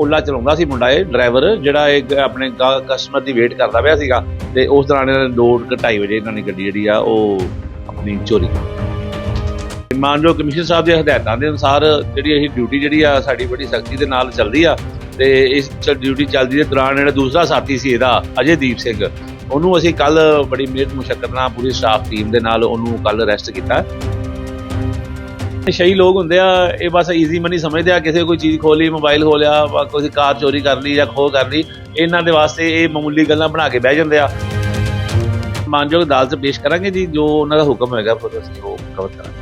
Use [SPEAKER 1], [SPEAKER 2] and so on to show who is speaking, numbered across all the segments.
[SPEAKER 1] ਓਲਾ ਚਲਾਉਂਦਾ ਸੀ ਮੁੰਡਾ ਇਹ ਡਰਾਈਵਰ, ਜਿਹੜਾ ਇਹ ਆਪਣੇ ਕਸਟਮਰ ਦੀ ਵੇਟ ਕਰਦਾ ਪਿਆ ਸੀਗਾ। ਤੇ ਉਸ ਦੌਰਾਨ ਇਹਨਾਂ ਨੇ 2:30 ਵਜੇ ਇਹਨਾਂ ਨੇ ਗੱਡੀ ਜਿਹੜੀ ਆ, ਉਹ ਆਪਣੀ ਚੋਰੀ ਕੀਤੀ ਮਾਨਯੋਗ ਕਮਿਸ਼ਨਰ ਸਾਹਿਬ ਦੀਆਂ ਹਦਾਇਤਾਂ ਦੇ ਅਨੁਸਾਰ ਜਿਹੜੀ ਇਹ ਡਿਊਟੀ ਜਿਹੜੀ ਆ, ਸਾਡੀ ਬੜੀ ਸਖਤੀ ਦੇ ਨਾਲ ਚੱਲਦੀ ਆ। ਤੇ ਇਸ ਡਿਊਟੀ ਚੱਲਦੀ ਦੇ ਦੌਰਾਨ ਜਿਹੜਾ ਦੂਸਰਾ ਸਾਥੀ ਸੀ ਇਹਦਾ, ਅਜੇਦੀਪ ਸਿੰਘ, ਉਹਨੂੰ ਅਸੀਂ ਕੱਲ ਬੜੀ ਮਿਹਨਤ ਮੁਸ਼ਕਲ ਨਾਲ ਪੂਰੀ ਸਟਾਫ ਟੀਮ ਦੇ ਨਾਲ ਉਹਨੂੰ ਕੱਲ ਅਰੈਸਟ ਕੀਤਾ। ਸ਼ਹੀ ਲੋਕ ਹੁੰਦੇ ਆ, ਇਹ ਬਸ ਈਜ਼ੀ ਮਨੀ ਸਮਝਦੇ ਆ, ਕਿਸੇ ਕੋਈ ਚੀਜ਼ ਖੋਲੀ ਮੋਬਾਈਲ ਖੋਲਿਆ ਕੋਈ ਕਾਰ ਚੋਰੀ ਕਰ ਲਈ ਜਾਂ ਖੋਹ ਕਰ ਲਈ, ਇਹਨਾਂ ਦੇ ਵਾਸਤੇ ਇਹ ਮਾਮੂਲੀ ਗੱਲਾਂ ਬਣਾ ਕੇ ਬਹਿ ਜਾਂਦੇ ਆ। ਮਾਨਯੋਗ ਅਦਾਲਤ 'ਚ ਪੇਸ਼ ਕਰਾਂਗੇ ਜੀ, ਜੋ ਉਹਨਾਂ ਦਾ ਹੁਕਮ ਹੋਏਗਾ, ਫਿਰ ਅਸੀਂ ਉਹ ਕਵਰ ਕਰਾਂਗੇ।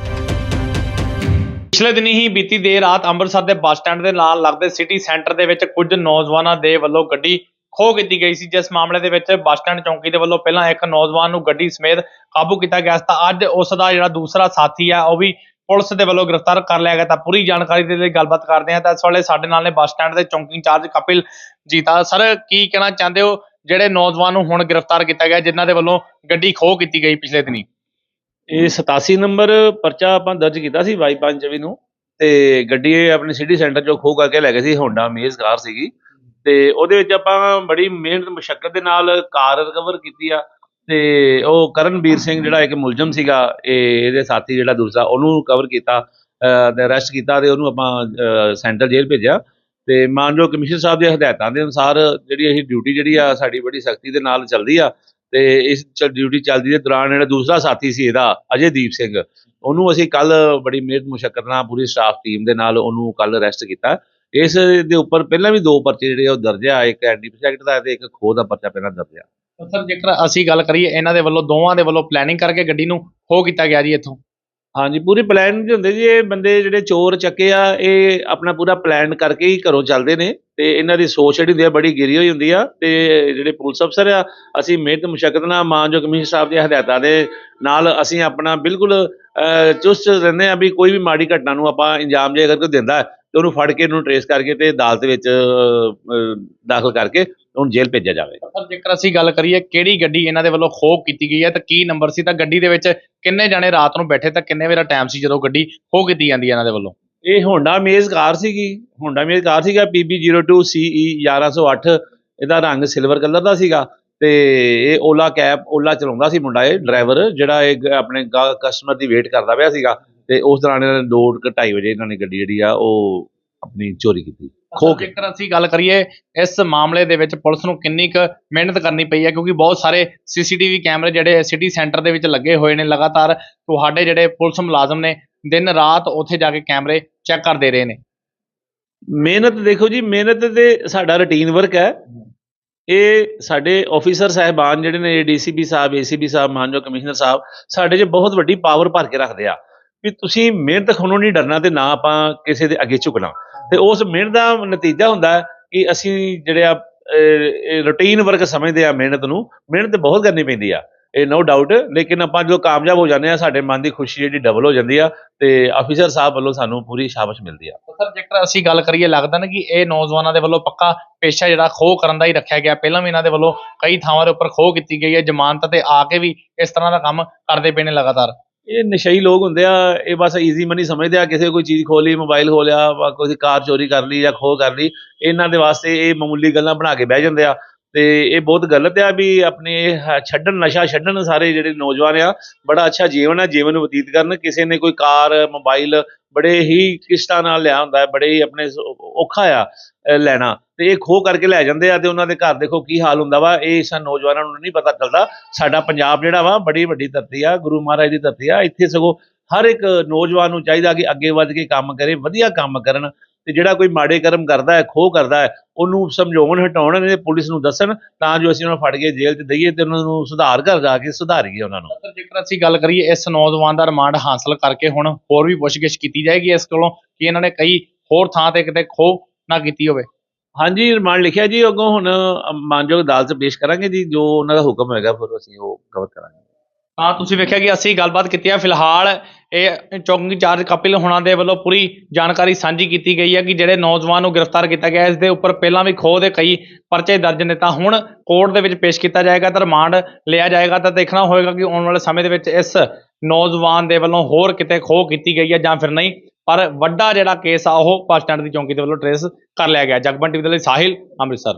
[SPEAKER 2] ਪਿਛਲੇ ਦਿਨੀ ਹੀ ਬੀਤੀ ਦੇਰ ਰਾਤ ਅੰਮ੍ਰਿਤਸਰ ਦੇ ਬੱਸ ਸਟੈਂਡ ਦੇ ਨਾਲ ਲੱਗਦੇ ਸਿਟੀ ਸੈਂਟਰ ਦੇ ਵਿੱਚ ਕੁਝ ਨੌਜਵਾਨਾਂ ਦੇ ਵੱਲੋਂ ਗੱਡੀ ਖੋਹ ਕੀਤੀ ਗਈ ਸੀ, ਜਿਸ ਮਾਮਲੇ ਦੇ ਵਿੱਚ ਬੱਸ ਸਟੈਂਡ ਚੌਂਕੀ ਦੇ ਵੱਲੋਂ ਪਹਿਲਾਂ ਇੱਕ ਨੌਜਵਾਨ ਨੂੰ ਗੱਡੀ ਸਮੇਤ ਕਾਬੂ ਕੀਤਾ ਗਿਆ ਸੀ, ਤਾਂ ਅੱਜ ਉਸ ਦਾ ਜਿਹੜਾ ਦੂਸਰਾ ਸਾਥੀ ਆ, ਉਹ ਵੀ ਪੁਲਿਸ ਦੇ ਵੱਲੋਂ ਗ੍ਰਿਫਤਾਰ ਕਰ ਲਿਆ ਗਿਆ ਤਾਂ ਪੂਰੀ ਜਾਣਕਾਰੀ ਦੇ ਲਈ ਗੱਲਬਾਤ ਕਰਦੇ ਹਾਂ। ਤਾਂ ਇਸ ਵੇਲੇ ਸਾਡੇ ਨਾਲ ਨੇ ਬੱਸ ਸਟੈਂਡ ਦੇ ਚੌਂਕੀ ਇੰਚਾਰਜ ਕਪਿਲ ਜੀਤਾ ਸਰ ਕੀ ਕਹਿਣਾ ਚਾਹੁੰਦੇ ਹੋ? ਜਿਹੜੇ ਨੌਜਵਾਨ ਨੂੰ ਹੁਣ ਗ੍ਰਿਫਤਾਰ ਕੀਤਾ ਗਿਆ, ਜਿਨ੍ਹਾਂ ਦੇ ਵੱਲੋਂ ਗੱਡੀ ਖੋਹ ਕੀਤੀ ਗਈ ਪਿਛਲੇ ਦਿਨੀ?
[SPEAKER 1] ਇਹ 87 ਨੰਬਰ ਪਰਚਾ ਆਪਾਂ ਦਰਜ ਕੀਤਾ ਸੀ 2225 ਨੂੰ ਤੇ ਗੱਡੀ ਆਪਣੇ ਸਿਟੀ ਸੈਂਟਰ ਚੋਂ ਖੋਹ ਕਰਕੇ ਲੈ ਗਏ ਸੀ ਹੋਂਡਾ ਮੇਜ਼ ਕਾਰ ਸੀਗੀ। ਤੇ ਉਹਦੇ ਵਿੱਚ ਆਪਾਂ ਬੜੀ ਮਿਹਨਤ ਮੁਸ਼ਕਲ ਦੇ ਨਾਲ ਕਾਰ ਰਿਕਵਰ ਕੀਤੀ ਆ। ਤੇ ਉਹ ਕਰਨਵੀਰ ਸਿੰਘ ਜਿਹੜਾ ਇੱਕ ਮੁਲਜ਼ਮ ਸੀਗਾ, ਇਹ ਇਹਦੇ ਸਾਥੀ ਜਿਹੜਾ ਦੂਸਰਾ, ਉਹਨੂੰ ਕਵਰ ਕੀਤਾ, ਅਹ ਤੇ ਅਰੈਸਟ ਕੀਤਾ ਤੇ ਉਹਨੂੰ ਆਪਾਂ ਸੈਂਟਰਲ ਜੇਲ੍ਹ ਭੇਜਿਆ। ਤੇ ਮਾਨਯੋਗ ਕਮਿਸ਼ਨਰ ਸਾਹਿਬ ਦੀਆਂ ਹਦਾਇਤਾਂ ਦੇ ਅਨੁਸਾਰ ਜਿਹੜੀ ਅਸੀਂ ਡਿਊਟੀ ਜਿਹੜੀ ਆ ਸਾਡੀ ਬੜੀ ਸਖਤੀ ਦੇ ਨਾਲ ਚੱਲਦੀ ਆ, ਤੇ ਇਸ ਚ ਡਿਊਟੀ ਚੱਲਦੀ ਦੇ ਦੌਰਾਨ ਜਿਹੜਾ ਦੂਸਰਾ ਸਾਥੀ ਸੀ ਇਹਦਾ, ਅਜੇਦੀਪ ਸਿੰਘ, ਉਹਨੂੰ ਅਸੀਂ ਕੱਲ ਬੜੀ ਮਿਹਨਤ ਮੁਸ਼ਕਲ ਨਾਲ ਪੂਰੀ ਸਟਾਫ ਟੀਮ ਦੇ ਨਾਲ ਉਹਨੂੰ ਕੱਲ ਅਰੈਸਟ ਕੀਤਾ। ਇਸ ਦੇ ਉੱਪਰ ਪਹਿਲਾਂ ਵੀ ਦੋ ਪਰਚੇ ਜਿਹੜੇ ਉਹ ਦਰਜ ਆ, ਇੱਕ ਐਂਟੀ ਪ੍ਰੋਜੈਕਟ ਦਾ ਤੇ ਇੱਕ ਖੋਹ ਦਾ ਪਰਚਾ ਪਹਿਲਾਂ ਦਰਜ ਆ।
[SPEAKER 2] ਸਰ ਜੇਕਰ ਅਸੀਂ ਗੱਲ ਕਰੀਏ ਇਹਨਾਂ ਦੇ ਵੱਲੋਂ ਦੋਵਾਂ ਦੇ ਵੱਲੋਂ ਪਲੈਨਿੰਗ ਕਰਕੇ ਗੱਡੀ ਨੂੰ ਖੋਹ ਕੀਤਾ ਗਿਆ ਜੀ ਇੱਥੋਂ।
[SPEAKER 1] ਹਾਂਜੀ ਪੂਰੀ ਪਲਾਨ ਦੇ ਹੁੰਦੇ ਜੀ ਇਹ ਬੰਦੇ ਜਿਹੜੇ ਚੋਰ ਚੱਕੇ ਆ ਇਹ ਆਪਣਾ ਪੂਰਾ ਪਲਾਨ ਕਰਕੇ ਹੀ ਘਰੋਂ ਚੱਲਦੇ ਨੇ ਤੇ ਇਹਨਾਂ ਦੀ ਸੋਚ ਜਿਹੜੀ ਹੁੰਦੀ ਆ ਬੜੀ ਗਿਰੀ ਹੋਈ ਹੁੰਦੀ ਆ ਤੇ ਜਿਹੜੇ ਪੁਲਿਸ ਅਫਸਰ ਆ ਅਸੀਂ ਮਿਹਨਤ ਮੁਸ਼ਕਲ ਨਾਲ ਮਾਨਯੋਗ ਕਮਿਸ਼ਨਰ ਸਾਹਿਬ ਦੀਆਂ ਹਦਾਇਤਾਂ ਦੇ ਨਾਲ ਅਸੀਂ ਆਪਣਾ ਬਿਲਕੁਲ ਚੁਸਤ ਰਹਿੰਦੇ ਆ ਵੀ ਕੋਈ ਵੀ ਮਾੜੀ ਘਟਨਾ ਨੂੰ ਆਪਾਂ ਇੰਜਾਮ ਜੇ ਅਗਰ ਕੋਈ ਦਿੰਦਾ ਹੈ, ਤੇ ਉਹਨੂੰ ਫੜ ਕੇ ਉਹਨੂੰ ਟਰੇਸ ਕਰਕੇ ਤੇ ਅਦਾਲਤ ਵਿੱਚ ਦਾਖਲ ਕਰਕੇ ਉਹਨੂੰ ਜੇਲ੍ਹ ਭੇਜਿਆ ਜਾਵੇ।
[SPEAKER 2] ਸਰ ਜੇਕਰ ਅਸੀਂ ਗੱਲ ਕਰੀਏ ਕਿਹੜੀ ਗੱਡੀ ਇਹਨਾਂ ਦੇ ਵੱਲੋਂ ਖੋਹ ਕੀਤੀ ਗਈ ਹੈ ਤਾਂ ਕੀ ਨੰਬਰ ਸੀ? ਤਾਂ ਗੱਡੀ ਦੇ ਵਿੱਚ ਕਿੰਨੇ ਜਣੇ ਰਾਤ ਨੂੰ ਬੈਠੇ ਤਾਂ ਕਿੰਨੇ ਵੇਲਾ ਟਾਈਮ ਸੀ ਜਦੋਂ ਗੱਡੀ ਖੋਹ ਕੀਤੀ ਜਾਂਦੀ ਹੈ ਇਹਨਾਂ ਦੇ ਵੱਲੋਂ?
[SPEAKER 1] ਇਹ ਹੋਂਡਾ ਮੇਜ਼ ਕਾਰ ਸੀਗੀ। ਹੋਂਡਾ ਮੇਜ਼ ਕਾਰ ਸੀਗਾ PB02CE 1108 ਇਹਦਾ ਰੰਗ ਸਿਲਵਰ ਕਲਰ ਦਾ ਸੀਗਾ ਤੇ ਇਹ ਓਲਾ ਕੈਬ ਓਲਾ ਚਲਾਉਂਦਾ ਸੀ ਮੁੰਡਾ ਇਹ ਡਰਾਈਵਰ ਜਿਹੜਾ ਇੱਕ ਆਪਣੇ ਕਸਟਮਰ ਦੀ ਵੇਟ ਕਰਦਾ ਪਿਆ ਸੀਗਾ ਤੇ ਉਸ ਦੌਰਾਨ ਇਹਨਾਂ ਨੇ 2:30 ਵਜੇ ਇਹਨਾਂ ਨੇ ਗੱਡੀ ਜਿਹੜੀ ਆ ਉਹ ਆਪਣੀ ਚੋਰੀ ਕੀਤੀ ਖੋਹ ਕੇ।
[SPEAKER 2] ਜੇਕਰ ਅਸੀਂ ਗੱਲ ਕਰੀਏ ਇਸ ਮਾਮਲੇ ਦੇ ਵਿੱਚ ਪੁਲਿਸ ਨੂੰ ਕਿੰਨੀ ਕੁ ਮਿਹਨਤ ਕਰਨੀ ਪਈ ਹੈ ਕਿਉਂਕਿ ਬਹੁਤ ਸਾਰੇ ਸੀਸੀਟੀਵੀ ਕੈਮਰੇ ਜਿਹੜੇ ਸਿਟੀ ਸੈਂਟਰ ਦੇ ਵਿੱਚ ਲੱਗੇ ਹੋਏ ਨੇ ਲਗਾਤਾਰ ਤੁਹਾਡੇ ਜਿਹੜੇ ਪੁਲਿਸ ਮੁਲਾਜ਼ਮ ਨੇ ਦਿਨ ਰਾਤ ਉੱਥੇ ਜਾ ਕੇ ਕੈਮਰੇ ਚੈੱਕ ਕਰਦੇ ਰਹੇ ਨੇ।
[SPEAKER 1] ਮਿਹਨਤ ਦੇਖੋ ਜੀ ਮਿਹਨਤ ਤੇ ਸਾਡਾ ਰੁਟੀਨ ਵਰਕ ਹੈ। ਇਹ ਸਾਡੇ ਆਫੀਸਰ ਸਾਹਿਬਾਨ ਜਿਹੜੇ ਨੇ ਡੀਸੀਪੀ ਸਾਹਿਬ ਏਸੀਪੀ ਸਾਹਿਬ ਮਾਨਯੋਗ ਕਮਿਸ਼ਨਰ ਸਾਹਿਬ ਸਾਡੇ 'ਚ ਬਹੁਤ ਵੱਡੀ ਪਾਵਰ ਭਰ ਕੇ ਰੱਖਦੇ ਆ। ਵੀ ਤੁਸੀਂ ਮਿਹਨਤ ਖੋਣੋਂ ਨਹੀਂ ਡਰਨਾ ਤੇ ਨਾ ਆਪਾਂ ਕਿਸੇ ਦੇ ਅੱਗੇ ਝੁਕਣਾ। ਤੇ ਉਸ ਮਿਹਨਤ ਦਾ ਨਤੀਜਾ ਹੁੰਦਾ ਕਿ ਅਸੀਂ ਜਿਹੜੇ ਆ ਰੁਟੀਨ ਵਰਕ ਸਮਝਦੇ ਆ ਮਿਹਨਤ ਨੂੰ, ਮਿਹਨਤ ਬਹੁਤ ਕਰਨੀ ਪੈਂਦੀ ਆ। ਇਹ ਨੋ ਡਾਊਟ ਲੇਕਿਨ ਆਪਾਂ ਜਦੋਂ ਕਾਮਯਾਬ ਹੋ ਜਾਂਦੇ ਆ, ਸਾਡੇ ਮਨ ਦੀ ਖੁਸ਼ੀ ਜਿਹੜੀ ਡਬਲ ਹੋ ਜਾਂਦੀ ਆ ਤੇ ਆਫੀਸਰ ਸਾਹਿਬ ਵੱਲੋਂ ਸਾਨੂੰ ਪੂਰੀ ਸ਼ਾਬਾਸ਼ ਮਿਲਦੀ ਆ।
[SPEAKER 2] ਸਰ ਜੇਕਰ ਅਸੀਂ ਗੱਲ ਕਰੀਏ, ਲੱਗਦਾ ਨਾ ਕਿ ਇਹ ਨੌਜਵਾਨਾਂ ਦੇ ਵੱਲੋਂ ਪੱਕਾ ਪੇਸ਼ਾ ਜਿਹੜਾ ਖੋਹ ਕਰਨ ਦਾ ਹੀ ਰੱਖਿਆ ਗਿਆ। ਪਹਿਲਾਂ ਵੀ ਇਹਨਾਂ ਦੇ ਵੱਲੋਂ ਕਈ ਥਾਵਾਂ ਦੇ ਉੱਪਰ ਖੋਹ ਕੀਤੀ ਗਈ ਹੈ। ਜ਼ਮਾਨਤ ਤੇ ਆ ਕੇ ਵੀ ਇਸ ਤਰ੍ਹਾਂ ਦਾ ਕੰਮ ਕਰਦੇ ਪਏ ਨੇ ਲਗਾਤਾਰ।
[SPEAKER 1] ਇਹ ਨਸ਼ਈ ਲੋਕ ਹੁੰਦੇ ਆ, ਇਹ ਬਸ ਈਜ਼ੀ ਮਨੀ ਸਮਝਦੇ ਆ, ਕਿਸੇ ਕੋਈ ਚੀਜ਼ ਖੋਲੀ ਮੋਬਾਈਲ ਖੋਲਿਆ ਵਾ ਕੋਈ ਕਾਰ ਚੋਰੀ ਕਰ ਲਈ ਜਾਂ ਖੋਹ ਕਰ ਲਈ, ਇਹਨਾਂ ਦੇ ਵਾਸਤੇ ਇਹ ਮਾਮੂਲੀ ਗੱਲਾਂ ਬਣਾ ਕੇ ਬਹਿ ਜਾਂਦੇ ਆ। ਤੇ ਇਹ ਬਹੁਤ ਗਲਤ ਆ ਵੀ ਆਪਣੇ ਛੱਡਣ, ਨਸ਼ਾ ਛੱਡਣ ਸਾਰੇ ਜਿਹੜੇ ਨੌਜਵਾਨ ਆ, ਬੜਾ ਅੱਛਾ ਜੀਵਨ ਆ, ਜੀਵਨ ਨੂੰ ਬਤੀਤ ਕਰਨ, ਕਿਸੇ ਨੇ ਕੋਈ ਕਾਰ ਮੋਬਾਈਲ ਬੜੇ ਹੀ ਕਿਸ਼ਤਾਂ ਨਾਲ ਲਿਆ ਹੁੰਦਾ ਹੈ, ਬੜੇ ਹੀ ਆਪਣੇ ਔਖਾ ਆ ਲੈਣਾ। ਤੇ ਇਹ ਖੋ ਕਰਕੇ ਲੈ ਜਾਂਦੇ ਆ ਤੇ ਉਹਨਾਂ ਦੇ ਘਰ ਦੇਖੋ ਕੀ ਹਾਲ ਹੁੰਦਾ ਵਾ, ਇਹ ਸਾ ਨੌਜਵਾਨਾਂ ਨੂੰ ਨਹੀਂ ਪਤਾ ਚੱਲਦਾ। ਸਾਡਾ ਪੰਜਾਬ ਜਿਹੜਾ ਵਾ, ਬੜੀ ਵੱਡੀ ਧਰਤੀ ਆ, ਗੁਰੂ ਮਹਾਰਾਜ ਦੀ ਧਰਤੀ ਆ। ਇੱਥੇ ਸਗੋਂ ਹਰ ਇੱਕ ਨੌਜਵਾਨ ਨੂੰ ਚਾਹੀਦਾ ਕਿ ਅੱਗੇ ਵੱਧ ਕੇ ਕੰਮ ਕਰੇ, ਵਧੀਆ ਕੰਮ ਕਰਨ। ਤੇ ਜਿਹੜਾ ਕੋਈ ਮਾੜੇ ਕਰਮ ਕਰਦਾ ਹੈ ਖੋਹ ਕਰਦਾ ਹੈ ਉਹਨੂੰ ਸਮਝਾਉਣ ਹਟਾਉਣ ਤੇ ਪੁਲਿਸ ਨੂੰ ਦੱਸਣ ਤਾਂ ਜੋ ਅਸੀਂ ਉਹਨਾਂ ਨੂੰ ਫੜ ਕੇ ਜੇਲ੍ਹ 'ਚ ਦਈਏ ਤੇ ਉਹਨਾਂ ਨੂੰ ਸੁਧਾਰ ਘਰ ਜਾ ਕੇ ਸੁਧਾਰੀਏ ਉਹਨਾਂ ਨੂੰ।
[SPEAKER 2] ਸਰ ਜੇਕਰ ਅਸੀਂ ਗੱਲ ਕਰੀਏ ਇਸ ਨੌਜਵਾਨ ਦਾ ਰਿਮਾਂਡ ਹਾਸਲ ਕਰਕੇ ਹੁਣ ਹੋਰ ਵੀ ਪੁੱਛਗਿੱਛ ਕੀਤੀ ਜਾਏਗੀ ਇਸ ਕੋਲੋਂ ਕਿ ਇਹਨਾਂ ਨੇ ਕਈ ਹੋਰ ਥਾਂ ਤੇ ਕਿਤੇ ਖੋਹ ਨਾ ਕੀਤੀ ਹੋਵੇ।
[SPEAKER 1] ਹਾਂਜੀ ਰਿਮਾਂਡ ਲਿਖਿਆ ਜੀ ਅੱਗੋਂ ਹੁਣ ਮਾਨਯੋਗ ਅਦਾਲਤ 'ਚ ਪੇਸ਼ ਕਰਾਂਗੇ ਜੀ ਜੋ ਉਹਨਾਂ ਦਾ ਹੁਕਮ ਹੋਏਗਾ ਫਿਰ ਅਸੀਂ ਉਹ ਕਵਰ ਕਰਾਂਗੇ।
[SPEAKER 2] ਤਾਂ ਤੁਸੀਂ ਵੇਖਿਆ ਕਿ ਅਸੀਂ ਗੱਲਬਾਤ ਕੀਤੀ ਹੈ ਫਿਲਹਾਲ ਇਹ ਚੌਂਕੀ ਇੰਚਾਰਜ ਕਪਿਲ ਹੁਣਾਂ ਦੇ ਵੱਲੋਂ ਪੂਰੀ ਜਾਣਕਾਰੀ ਸਾਂਝੀ ਕੀਤੀ ਗਈ ਹੈ ਕਿ ਜਿਹੜੇ ਨੌਜਵਾਨ ਨੂੰ ਗ੍ਰਿਫਤਾਰ ਕੀਤਾ ਗਿਆ, ਇਸ ਦੇ ਉੱਪਰ ਪਹਿਲਾਂ ਵੀ ਖੋਹ ਦੇ ਕਈ ਪਰਚੇ ਦਰਜ ਨੇ, ਤਾਂ ਹੁਣ ਕੋਰਟ ਦੇ ਵਿੱਚ ਪੇਸ਼ ਕੀਤਾ ਜਾਏਗਾ, ਤਾਂ ਰਿਮਾਂਡ ਲਿਆ ਜਾਏਗਾ, ਤਾਂ ਦੇਖਣਾ ਹੋਏਗਾ ਕਿ ਆਉਣ ਵਾਲੇ ਸਮੇਂ ਦੇ ਵਿੱਚ ਇਸ ਨੌਜਵਾਨ ਦੇ ਵੱਲੋਂ ਹੋਰ ਕਿਤੇ ਖੋਹ ਕੀਤੀ ਗਈ ਹੈ ਜਾਂ ਫਿਰ ਨਹੀਂ, ਪਰ ਵੱਡਾ ਜਿਹੜਾ ਕੇਸ ਆ, ਉਹ ਬੱਸ ਸਟੈਂਡ ਦੀ ਚੌਂਕੀ ਦੇ ਵੱਲੋਂ ਟਰੇਸ ਕਰ ਲਿਆ ਗਿਆ। ਜਗਬਨ ਟੀਵੀ ਦੇ ਲਈ ਸਾਹਿਲ ਅੰਮ੍ਰਿਤਸਰ।